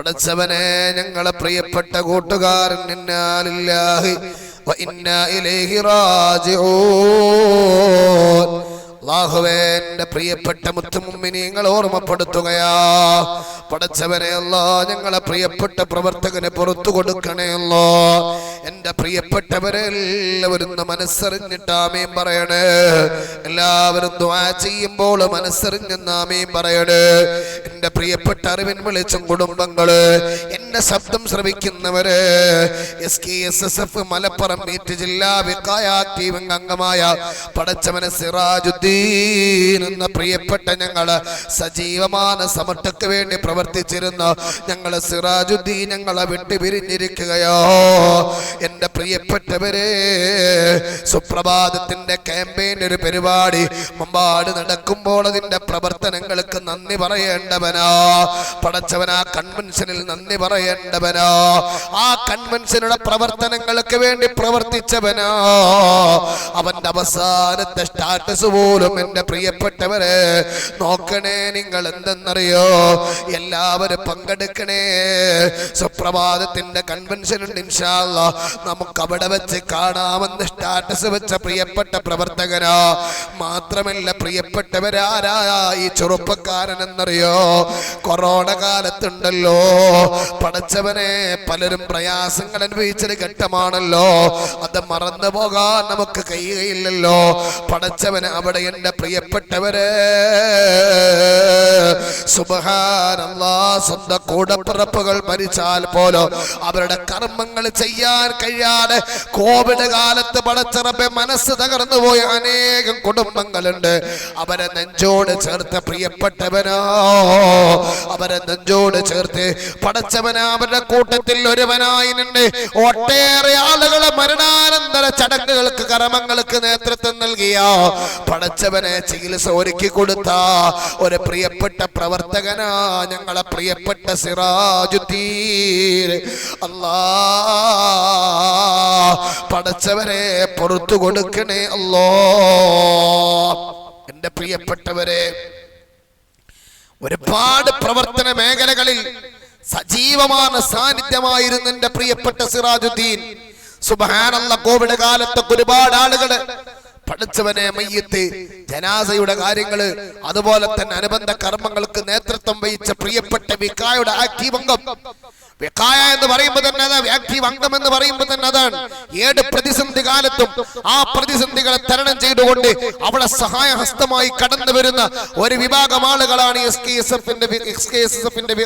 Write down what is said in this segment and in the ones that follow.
പടച്ചവനെ ഞങ്ങളെ പ്രിയപ്പെട്ട കൂട്ടുകാരൻ അള്ളാഹുവേ പ്രിയപ്പെട്ട മുത്തുമുമ്മിനിങ്ങൾ ഓർമ്മപ്പെടുത്തുകയാ. പടച്ചവനെ അല്ലോ ഞങ്ങളെ പ്രിയപ്പെട്ട പ്രവർത്തകനെ പുറത്തു കൊടുക്കണേ അല്ലോ. എന്റെ പ്രിയപ്പെട്ടവരെ എല്ലാവരും ഒന്ന് മനസ്സറിഞ്ഞിട്ടാമേം പറയണേ. എല്ലാവരും ദ്വാ ചെയ്യുമ്പോൾ മനസ്സറിഞ്ഞെന്നാമേം പറയണേ. എന്റെ പ്രിയപ്പെട്ട അറിവിൻ വിളിച്ചും കുടുംബങ്ങൾ എന്റെ ശബ്ദം ശ്രവിക്കുന്നവര് S K S S F Malappuram meet ജില്ലാ വിക്കായ ടീം അംഗമായ പടച്ചവന സിറാജുദ്ദീൻ എന്ന പ്രിയപ്പെട്ട ഞങ്ങൾ സജീവമാണ് സമട്ടക്ക് വേണ്ടി പ്രവർത്തിച്ചിരുന്ന. ഞങ്ങൾ സിറാജുദ്ദീൻ ഞങ്ങളെ വിട്ടു എന്റെ പ്രിയപ്പെട്ടവരെ സുപ്രഭാതത്തിന്റെ ക്യാമ്പയിൻ ഒരു പരിപാടി. മുമ്പാട് നടക്കുമ്പോൾ അതിന്റെ പ്രവർത്തനങ്ങൾക്ക് നന്ദി പറയേണ്ടവനാ. പടച്ചവനാ കൺവെൻഷനിൽ നന്ദി പറയേണ്ടവനാ. ആ കൺവെൻഷനുടെ പ്രവർത്തനങ്ങൾക്ക് വേണ്ടി പ്രവർത്തിച്ചവനാ. അവന്റെ അവസാനത്തെ സ്റ്റാറ്റസ് പോലും എന്റെ പ്രിയപ്പെട്ടവരെ നോക്കണേ നിങ്ങൾ എന്തെന്നറിയോ? എല്ലാവരും പങ്കെടുക്കണേ. സുപ്രഭാതത്തിന്റെ കൺവെൻഷൻ ഇൻഷാല്ല നമുക്ക് അവിടെ വെച്ച് കാണാമെന്ന് സ്റ്റാറ്റസ് വെച്ച പ്രിയപ്പെട്ട പ്രവർത്തകരോ മാത്രമല്ല പ്രിയപ്പെട്ടവരാരാ ഈ ചെറുപ്പക്കാരൻ എന്നറിയോ? കൊറോണ കാലത്തുണ്ടല്ലോ. പഠിച്ചവനെ പലരും പ്രയാസങ്ങൾ അനുഭവിച്ചൊരു ഘട്ടമാണല്ലോ. അത് മറന്നു പോകാൻ നമുക്ക് കഴിയുകയില്ലല്ലോ. പഠിച്ചവന് അവിടെ എന്റെ പ്രിയപ്പെട്ടവരെ. സുബഹാനല്ലാ സ്വന്തം കൂടപ്പിറപ്പുകൾ മരിച്ചാൽ പോലോ അവരുടെ കർമ്മങ്ങൾ ചെയ്യാൻ കഴിയാതെ കോവിഡ് കാലത്ത് പടച്ചിറപ്പെ മനസ്സ് തകർന്നു പോയ അനേകം കുടുംബങ്ങളുണ്ട്. അവരെ നെഞ്ചോട് ചേർത്ത് പ്രിയപ്പെട്ടവനോ അവരെ നെഞ്ചോട് ചേർത്ത് പടച്ചവന അവരുടെ കൂട്ടത്തിൽ ഒരുവനായിട്ടുണ്ട് ഒട്ടേറെ ആളുകളെ മരണാനന്തര ചടങ്ങുകൾക്ക് കർമ്മങ്ങൾക്ക് നേതൃത്വം നൽകിയ പടച്ചവനെ ചികിത്സ ഒരുക്കി കൊടുത്ത ഒരു പ്രിയപ്പെട്ട പ്രവർത്തകനാ ഞങ്ങളെ പ്രിയപ്പെട്ട സിറാജുദ്ദീൻ. അല്ലാ പടച്ചവരെ പുറത്തു കൊടുക്കണേ അല്ലോ. എന്റെ പ്രിയപ്പെട്ടവരെ ഒരുപാട് പ്രവർത്തന മേഖലകളിൽ സജീവമാണ് സാന്നിധ്യമായിരുന്നു എന്റെ പ്രിയപ്പെട്ട സിറാജുദ്ദീൻ. സുബഹാനല്ല കോവിഡ് കാലത്തൊക്കെ ഒരുപാട് ആളുകൾ പഠിച്ചവനെ മയ്യത്ത്. ജനാസയുടെ കാര്യങ്ങൾ അതുപോലെ തന്നെ അനുബന്ധ കർമ്മങ്ങൾക്ക് നേതൃത്വം വഹിച്ച പ്രിയപ്പെട്ട വിക്കായുടെ ആക്റ്റീവ് വെക്കായ എന്ന് പറയുമ്പോൾ തന്നെ അതാ ആക്റ്റീവ് അംഗം എന്ന് പറയുമ്പോൾ തന്നെ അതാണ്. ഏത് പ്രതിസന്ധി കാലത്തും ആ പ്രതിസന്ധികളെ തരണം ചെയ്തുകൊണ്ട് അവിടെ സഹായഹസ്തമായി കടന്നു വരുന്ന ഒരു വിഭാഗം ആളുകളാണ് എസ് കെ എസ് എഫിന്റെ എസ് കെ എസ് എഫിന്റെ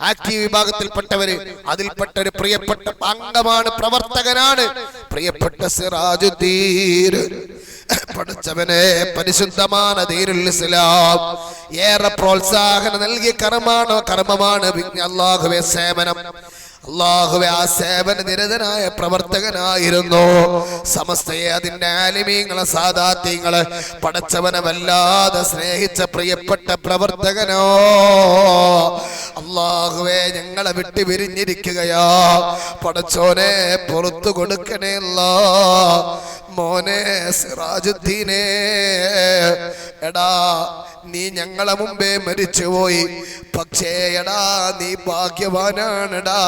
ആക്റ്റീവ് വിഭാഗത്തിൽപ്പെട്ടവര് അതിൽപ്പെട്ട ഒരു പ്രിയപ്പെട്ട അംഗമാണ് പ്രവർത്തകനാണ്. പ്രിയപ്പെട്ട സിറാജുദ്ദീൻ. പഠിച്ചവനെ പരിശുദ്ധമാണ് ഇസ്ലാം. ഏറെ പ്രോത്സാഹനം നൽകിയ കർമ്മമാണ്? കർമ്മമാണ് അള്ളാഹുവെ സേവനം. അള്ളാഹുവെ ആ സേവന നിരതനായ പ്രവർത്തകനായിരുന്നു. സമസ്തയെ അതിന്റെ ആലിമീങ്ങളെ സാധാത്യങ്ങളെ പടച്ചവനെ വല്ലാതെ സ്നേഹിച്ച പ്രിയപ്പെട്ട പ്രവർത്തകനോ അള്ളാഹുവെ ഞങ്ങളെ വിട്ടു പിരിഞ്ഞിരിക്കുകയാ പടച്ചോനെ പുറത്തു കൊടുക്കണേ അല്ലാ. മോനെ സിറാജുദ്ദീനെ എടാ നീ ഞങ്ങളെ മുമ്പേ മരിച്ചുപോയി. പക്ഷേ എടാ നീ ഭാഗ്യവാനാണെടാ.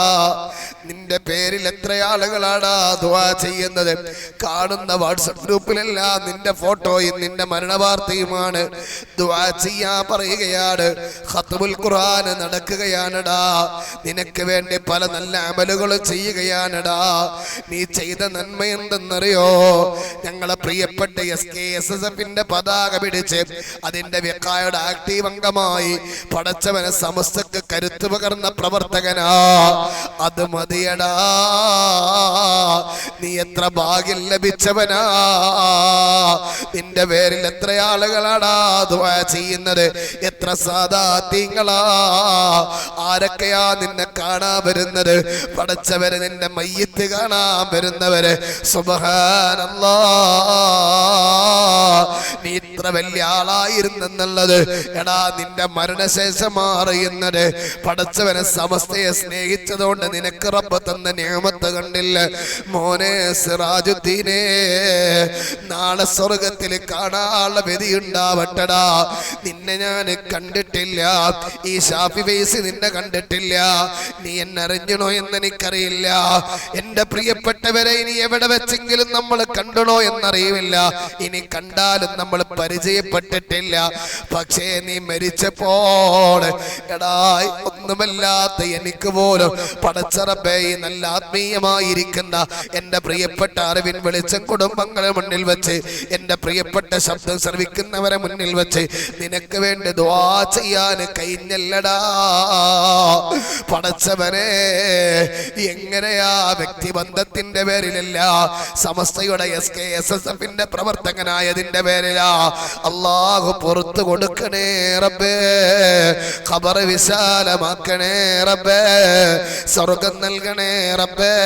നിന്റെ പേരിൽ എത്ര ആളുകളാടാ ദുവാ ചെയ്യുന്നത്? കാണുന്ന വാട്സപ്പ് ഗ്രൂപ്പിലല്ല നിന്റെ ഫോട്ടോയും നിന്റെ മരണവാർത്തയുമാണ്. ദുവാ ചെയ്യാ പറയുകയാണ്. ഹത്തുബുൽ ഖുർആൻ നടക്കുകയാണടാ. നിനക്ക് വേണ്ടി പല നല്ല അമലുകളും ചെയ്യുകയാണെടാ. നീ ചെയ്ത നന്മ എന്തെന്നറിയോ? ഞങ്ങളെ പ്രിയപ്പെട്ട എസ് കെ എസ് എസ് എഫിന്റെ പതാക പിടിച്ച് അതിന്റെ വ്യക്കായുടെ ആക്റ്റീവ് അംഗമായി പടച്ചവനെ സമസ്തക്ക് കരുത്ത് പകർന്ന പ്രവർത്തകനാ. അത് മതിയടാ. നീ എത്ര ഭാഗ്യം ലഭിച്ചവനാ. നിന്റെ പേരിൽ എത്ര ആളുകളാടാ ദുആ ചെയ്യുന്നത്. എത്ര സാധാത്യങ്ങളാ ആരൊക്കെയാ നിന്നെ കാണാൻ വരുന്നത്? പടച്ചവര് നിന്റെ മയ്യത്ത് കാണാൻ വരുന്നവര്. സുബഹാനല്ലാ. നീ ഇത്ര വലിയ ആളായിരുന്നെന്നുള്ളത്. എടാ നിന്റെ മരണശേഷം അറിയുന്നത് പടച്ചവനെ സമസ്തയെ സ്നേഹിച്ചതുകൊണ്ട് നിനക്ക് റബ്ബ് തന്ന നിയമത്ത് കണ്ടില്ല. മോനെ സിറാജുദ്ദീനെ നാളെ സ്വർഗത്തിൽ കാണാനുള്ള വിധി ഉണ്ടാവട്ടടാ. നിന്നെ ഞാൻ കണ്ടിട്ടില്ല. ഈ ഷാഫി ഫേസ് നിന്നെ കണ്ടിട്ടില്ല. നീ എന്നെ അറിഞ്ഞണോ എന്ന് എനിക്കറിയില്ല എന്റെ പ്രിയപ്പെട്ടവരെ ഇനി എവിടെ വെച്ചെങ്കിലും നമ്മൾ കണ്ടണോ എന്നറിയില്ല. ഇനി കണ്ടാലും നമ്മൾ പരിചയപ്പെട്ടിട്ടില്ല. പക്ഷേ നീ മരിച്ചപ്പോൾ എടാ ഒന്നുമല്ലാത്ത എനിക്ക് പോലും പടച്ചറപ്പേ നല്ല ആത്മീയമായിരിക്കുന്ന എന്റെ പ്രിയപ്പെട്ട അറിവിൻ വെളിച്ചം കുടുംബങ്ങളെ മുന്നിൽ വെച്ച് എന്റെ പ്രിയപ്പെട്ട ശബ്ദം ശ്രവിക്കുന്നവരെ മുന്നിൽ വെച്ച് നിനക്ക് വേണ്ടി ദ്വാ ചെയ്യാൻ കഴിഞ്ഞല്ലടാ. പടച്ചവനെ എങ്ങനെയാ വ്യക്തിബന്ധത്തിന്റെ പേരിലല്ല സമസ്തയുടെ എസ് കെ എസ് എസ് എഫിന്റെ പ്രവർത്തകനായതിന്റെ പേരിലാ അള്ളാഹു പുറത്തു കൊടുക്കണേ റബ്ബേ. ഖബർ വിശാലമാക്കണേ റബ്ബേ. സ്വർഗം നൽകണേ റബ്ബേ.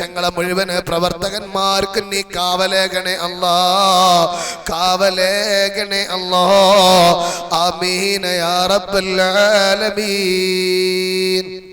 ഞങ്ങളെ മുഴുവൻ പ്രവർത്തകന്മാർക്ക് നീ കാവലേകണേ അല്ലാ. കാവലേകണേ അല്ലാ. ആമീന യാ റബ്ബൽ ആലമീൻ.